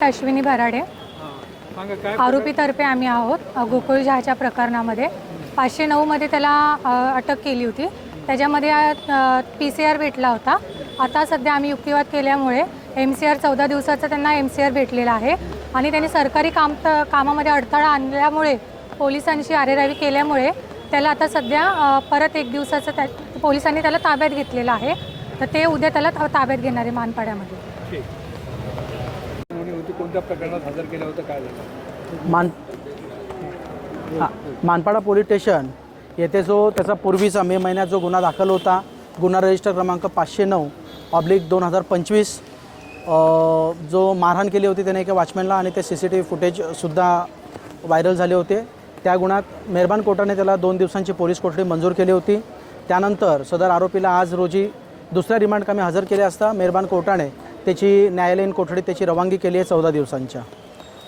अश्विनी भराडे. आरोपीतर्फे आम्ही आहोत गोकुळ चहाच्या प्रकरणामध्ये. पाचशे नऊमध्ये त्याला अटक केली होती. त्याच्यामध्ये पी सी आर भेटला होता. आता सध्या आम्ही युक्तिवाद केल्यामुळे एम सी आर चौदा दिवसाचा त्यांना एम सी आर भेटलेला आहे. आणि त्यांनी सरकारी काम त- कामामध्ये अडथळा आणल्यामुळे पोलिसांशी आरेरावी केल्यामुळे त्याला आता सध्या परत एक दिवसाचं त्या पोलिसांनी त्याला ताब्यात घेतलेलं आहे. तर ते उद्या त्याला ताब्यात घेणार आहे मानपाड्यामध्ये. होती कोणत्या प्रकरणात हजर केलं होतं? काय झालं? मान मानपाडा पोलीस स्टेशन येथे जो त्याचा पूर्वीचा मे महिन्यात जो गुन्हा दाखल होता गुन्हा रजिस्टर क्रमांक पाचशे नऊ ऑब्लिक दोन हजार पंचवीस जो मारहाण केली होती त्याने एका वॉचमॅनला आणि ते सी सी टी व्ही फुटेजसुद्धा व्हायरल झाले होते. त्या गुन्ह्यात मेहरबान कोर्टाने त्याला दोन दिवसांची पोलीस कोठडी मंजूर केली होती. त्यानंतर सदर आरोपीला आज रोजी दुसऱ्या रिमांड कामी हजर केले असता मेहरबान कोर्टाने त्याची न्यायालयीन कोठडी त्याची रवानगी केली आहे चौदा दिवसांच्या.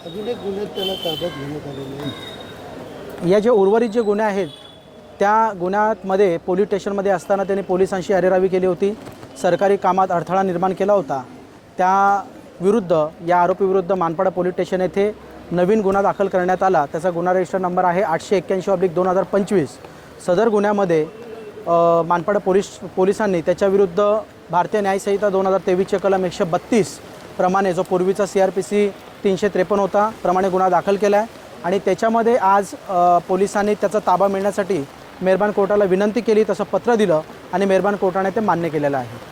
अजून एक गुन्ह्यात त्याला ताब्यात घेण्यात आलेले आहे. या जे उर्वरित जे गुन्हे आहेत त्या गुन्ह्यामध्ये पोलीस स्टेशनमध्ये असताना त्यांनी पोलिसांशी अरेरावी केली होती. सरकारी कामात अडथळा निर्माण केला होता. त्या विरुद्ध या आरोपीविरुद्ध मानपाडा पोलीस स्टेशन येथे नवीन गुन्हा दाखल करण्यात आला. त्याचा गुन्हा रजिस्टर नंबर आहे आठशे एक्क्याऐंशी ऑब्लिक दोन हजार पंचवीस. सदर गुन्ह्यामध्ये मानपाडा पोलीस पोलिसांनी त्याच्याविरुद्ध भारतीय न्यायसंहिता दोन हजार तेवीसचे कलम एकशे बत्तीस प्रमाणे जो पूर्वीचा सी आर पी सी तीनशे त्रेपन्न होता प्रमाणे गुन्हा दाखल केला आहे आणि त्याच्यामध्ये आज पोलिसांनी त्याचा ताबा मिळण्यासाठी मेहरबान कोर्टाला विनंती केली तसं पत्र दिलं आणि मेहरबान कोर्टाने ते मान्य केलेलं आहे.